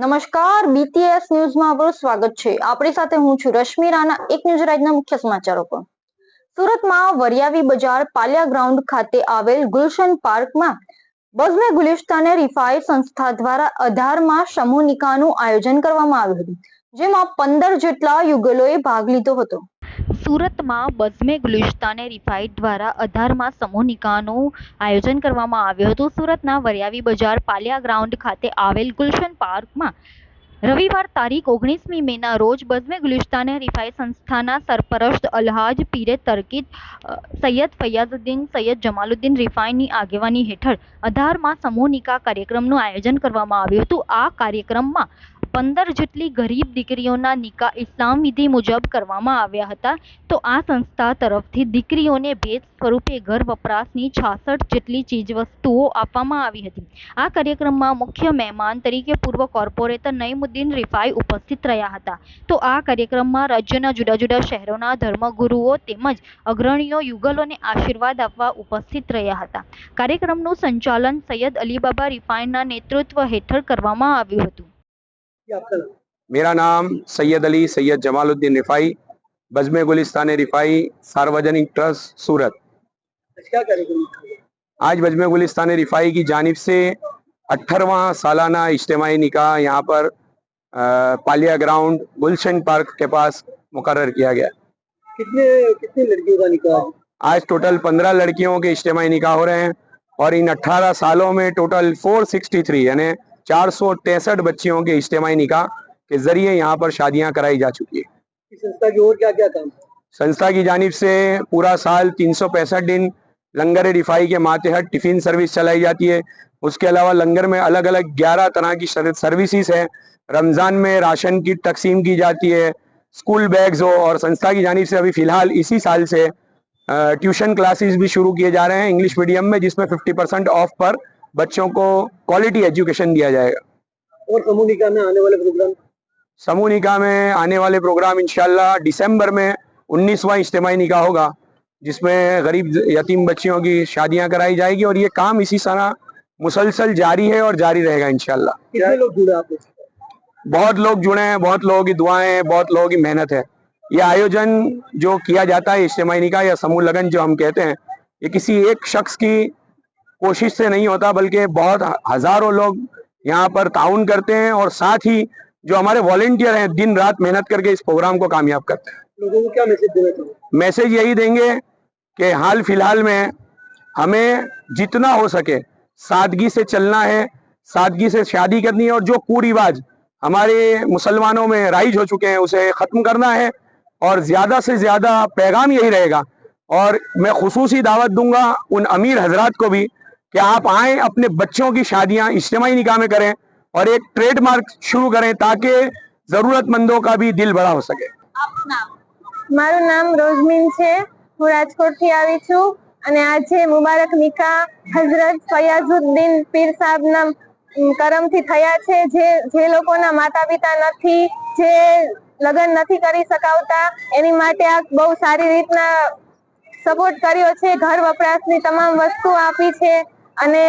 નમસ્કાર બીટીએસ ન્યૂઝમાં આપનું સ્વાગત છે. આપણી સાથે હું છું રશ્મિ રાણા, એક ન્યૂઝ રાજના મુખ્ય સમાચારો પર. સુરતમાં વરિયાવી બજાર પાલિયા ગ્રાઉન્ડ ખાતે આવેલ ગુલશન પાર્કમાં બઝમે ગુલિસ્તાને રિફાઈ સંસ્થા દ્વારા અઢારમાં સમૂહ નિકાહનું આયોજન કરવામાં આવ્યું હતું, જેમાં પંદર જેટલા યુગલોએ ભાગ લીધો હતો. સુરતમાં બઝમે ગુલિસ્તાને રિફાઇડ દ્વારા અઢારમાં સમૂહ નિકાહનું આયોજન કરવામાં આવ્યું હતું. સુરતના વરિયાવી બજાર પાલિયા ગ્રાઉન્ડ ખાતે આવેલ ગુલશન પાર્કમાં રવિવાર તારીખ ઓગણીસમી મેના રોજ બઝમે ગુલિસ્તાને રિફાઈ સંસ્થાના સરપરસ્ત અલહાજ પીરે તરકીદ સૈયદ ફૈયાઝુદ્દીન, સૈયદ જમાલુદ્દીન રિફાઈની આગેવાની હેઠળ અઢારમાં સમૂહ નિકાહ કાર્યક્રમનું આયોજન કરવામાં આવ્યું હતું. આ કાર્યક્રમમાં પંદર જેટલી ગરીબ દીકરીઓના નિકાહ ઇસ્લામ વિધિ મુજબ કરવામાં આવ્યા હતા, તો આ સંસ્થા તરફથી દીકરીઓને ભેદ સ્વરૂપે ઘર વપરાશની છાસઠ જેટલી ચીજવસ્તુઓ આપવામાં આવી હતી. આ કાર્યક્રમમાં મુખ્ય મહેમાન તરીકે પૂર્વ કોર્પોરેટર નઈમુદ્દીન રિફાઈ ઉપસ્થિત રહ્યા હતા. તો આ કાર્યક્રમમાં રાજ્યના જુદા જુદા શહેરોના ધર્મગુરુઓ તેમજ અગ્રણીઓ યુગલોને આશીર્વાદ આપવા ઉપસ્થિત રહ્યા હતા. કાર્યક્રમનું સંચાલન સૈયદ અલીબાબા રિફાઈના નેતૃત્વ હેઠળ કરવામાં આવ્યું હતું. मेरा नाम सैयद अली सैयद जमालुद्दीन रिफाई बजमे गुलिस्तान रिफाई सार्वजनिक ट्रस्ट सूरत। आज बजमे गुलिस्तान रिफाई की जानिब से अट्ठारवा सालाना इज्तमाही निकाह यहाँ पर अ, पालिया ग्राउंड गुलशन पार्क के पास मुकर किया गया। कितने कितनी लड़कियों का निकाह आज टोटल पंद्रह लड़कियों के इज्तमाही निकाह हो रहे हैं और इन अट्ठारह सालों में टोटल 463 यानी चार सौ तिरसठ बच्चियों के इज्तमाही निकाह के ज़रिए यहाँ पर शादियाँ कराई जा चुकी है। संस्था की और क्या क्या काम? संस्था की जानिब से पूरा साल तीन सौ पैंसठ दिन लंगर रिफाई के मातहत टिफ़िन सर्विस चलाई जाती है। उसके अलावा लंगर में अलग अलग ग्यारह तरह की सर्विसेज़ है। रमज़ान में राशन की तकसीम की जाती है। स्कूल बैग्स हो और संस्था की जानिब से अभी फ़िलहाल इसी साल से ट्यूशन क्लासेस भी शुरू किए जा रहे हैं। इंग्लिश मीडियम में जिसमें 50 परसेंट ऑफ़ पर बच्चों को क्वालिटी एजुकेशन दिया जाएगा। और समूह निकाह में आने वाले प्रोग्राम समूह निकाह में आने वाले प्रोग्राम इंशाल्लाह दिसंबर में 19वां इज्तिमाही निकाह होगा जिसमें गरीब यतीम बच्चियों की शादियाँ कराई जाएगी और ये काम इसी तरह मुसलसल जारी है और जारी रहेगा इंशाल्लाह। कितने लोग जुड़े आपको बहुत लोग जुड़े हैं बहुत लोगों की दुआएँ हैं बहुत लोगों की मेहनत है। ये आयोजन जो किया जाता है इज्तिमाही निकाह या समूह लगन जो हम कहते हैं ये किसी एक शख्स की कोशिश से नहीं होता बल्कि बहुत हज़ारों लोग यहाँ पर ताउन करते हैं और साथ ही जो हमारे वॉलेंटियर हैं दिन रात मेहनत करके इस प्रोग्राम को कामयाब करते हैं। लोगों को क्या मैसेज देना चाहिए मैसेज यही देंगे कि हाल फ़िलहाल में हमें जितना हो सके सादगी से चलना है सादगी से शादी करनी है और जो कुरिवाज हमारे मुसलमानों में राइज हो चुके हैं उसे खत्म करना है और ज़्यादा से ज़्यादा पैगाम यही रहेगा। और मैं खसूसी दावत दूँगा उन अमीर हजरात को भी कि आप आए अपने बच्चों की शादियां इज्तमाही निकाह में करें और एक ट्रेडमार्क शुरू करें ताकि जरूरतमंदों का भी दिल बड़ा हो सके મારું નામ રોઝમીન છે હું રાજકોટથી આવી છું અને આજે મુબારક નિકા હઝરત ફયાઝુદ્દીન પીર સાહેબના અમ, કરમથી થયા છે જે જે લોકોના માતા પિતા નથી જે લગ્ન નથી કરી શકાવતા એની માટે આ બહુ સારી રીતના સપોર્ટ કર્યો છે ઘર વપરાશની તમામ વસ્તુ આપી છે અને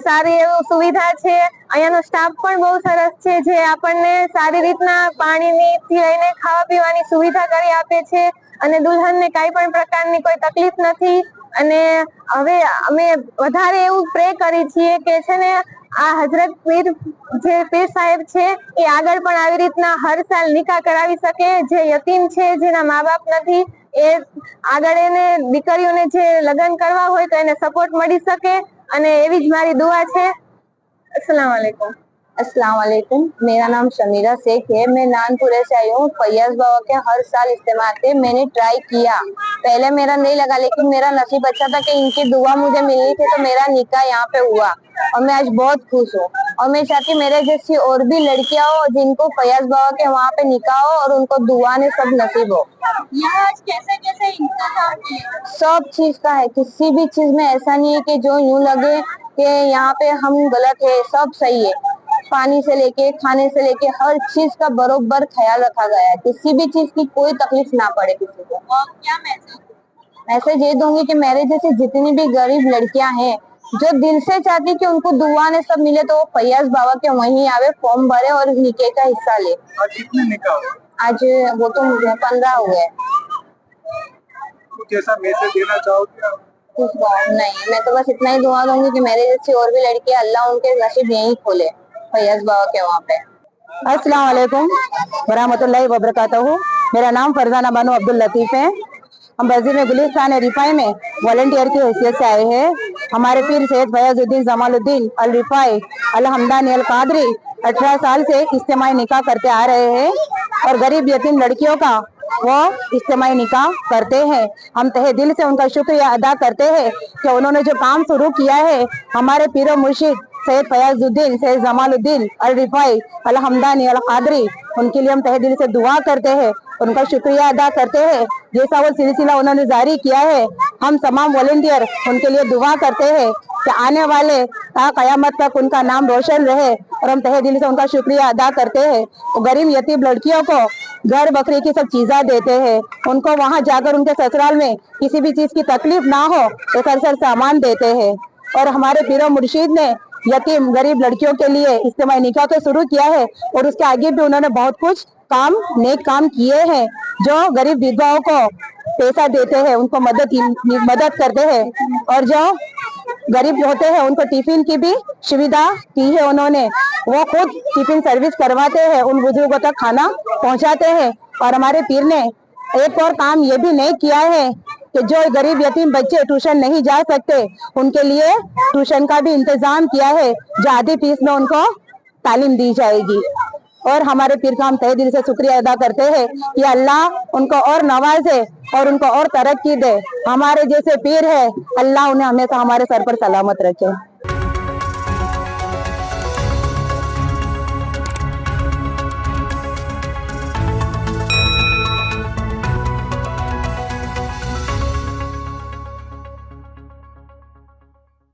સારી એવું સુવિધા છે. અહીંયાનો સ્ટાફ પણ બહુ સરસ છે, જે આપણને સારી રીતના પાણીની થી લઈને ખાવા પીવાની સુવિધા કરી આપે છે. અને દુલ્હનને કાંઈ પણ પ્રકારની કોઈ તકલીફ નથી. અને હવે અમે વધારે એવું પ્રે કરી છીએ કે છે ને આ હજરત પીર જે પીર સાહેબ છે, એ આગળ પણ આવી રીતના હર સાલ નિકાહ કરાવી શકે. જે યતીમ છે, જેના મા બાપ નથી, એ આગળ એને દીકરીઓને જે લગ્ન કરવા હોય તો એને સપોર્ટ મળી શકે. અને એવી જ મારી દુઆ છે अस्सलाम वालेकुम अस्सलाम वालेकुम मेरा नाम शमीरा शेख है मैं नानपुरे से आई हूँ फैयाज बाबा के हर साल इस्तेमाल थे मैंने ट्राई किया पहले मेरा नहीं लगा लेकिन मेरा नसीब अच्छा था कि इनकी दुआ मुझे मिलनी थी तो मेरा निकाह यहाँ पे हुआ और मैं आज बहुत खुश हूँ और मैं चाहती हूँ मेरे जैसी और भी लड़कियाँ हो जिनको फैयाज बाबा के वहाँ पे निकाह हो और उनको दुआ ने सब नसीब हो। यहाँ आज कैसे कैसे सब चीज़ का है किसी भी चीज़ में ऐसा नहीं है कि जो यूँ लगे कि यहाँ पे हम गलत है सब सही है। पानी से लेके खाने से लेके हर चीज़ का बरोबर ख्याल रखा गया है। किसी भी चीज़ की कोई तकलीफ़ ना पड़े किसी को। और क्या मैसेज मैसेज ये दूँगी कि मेरे जैसे जितनी भी गरीब लड़कियाँ हैं जो दिल से चाहती कि उनको दुआ ने सब मिले तो वो फैयाज बाबा के वहीं आवे फॉर्म भरे और निके का हिस्सा ले। आज कितने निकाह आज वो तो पंद्रह हो गए मैसेज देना चाहोगे नहीं मैं तो बस इतना ही दुआ दूँगी कि मेरे जैसी और भी लड़की अल्लाह उनके नसीब यहीं खोले फैयाज बाबा के वहाँ पे। अस्सलाम वालेकुम वरहमतुल्लाहि वबरकातुहू। मेरा नाम फरजाना बानो अब्दुल लतीफ है। हम बजीर में गुलिस्तान रिफाई में वॉलंटियर की हैसियत से आए हैं। हमारे पीर सैद फयाजुद्दीन जमालुद्दीन अल रिफाई अल हमदानी अल कादरी अठारह साल से इज्तिमाई निकाह करते आ रहे हैं और गरीब यतीम लड़कियों का वो इज्तिमाई निकाह करते हैं। हम तहे दिल से उनका शुक्रिया अदा करते हैं कि उन्होंने जो काम शुरू किया है, हमारे पीर मुर्शिद सैयद फयाजुद्दीन, सैयद जमालुद्दीन अल रिफाई अल हमदानी अल कादरी, उनके लिए हम तहे दिल से दुआ करते हैं। उनका शुक्रिया अदा करते हैं। जैसा वो सिलसिला उन्होंने जारी किया है, हम तमाम वॉलेंटियर उनके लिए दुआ करते हैं कि आने वाले कयामत तक उनका नाम रोशन रहे और हम तहे दिल से उनका शुक्रिया अदा करते हैं। गरीब यतीम लड़कियों को घर बकरी की सब चीजा देते हैं। उनको वहाँ जाकर उनके ससुराल में किसी भी चीज़ की तकलीफ़ ना हो तो सर सर सामान देते हैं। और हमारे पीरो मुर्शीद ने यतीम गरीब लड़कियों के लिए इज्तिमाई निकाह तो शुरू किया है और उसके आगे भी उन्होंने बहुत कुछ काम, नेक काम किए हैं, जो गरीब विधवाओं को पैसा देते हैं, उनको मदद मदद करते हैं, और जो गरीब होते हैं, उनको टिफ़िन की भी सुविधा की है उन्होंने। वो खुद टिफ़िन सर्विस करवाते हैं, उन बुज़ुर्गों तक खाना पहुंचाते हैं, और हमारे पीर ने एक और काम ये भी नहीं किया है कि जो गरीब यतीम बच्चे ट्यूशन नहीं जा सकते, उनके लिए ट्यूशन का भी इंतज़ाम किया है, जो आधी फ़ीस में उनको तालीम दी जाएगी। और हमारे पीर का हम तहे दिल से शुक्रिया अदा करते हैं कि अल्लाह उनको और नवाजे और उनको और तरक्की दे। हमारे जैसे पीर है, अल्लाह उन्हें हमेशा हमारे सर पर सलामत रखे।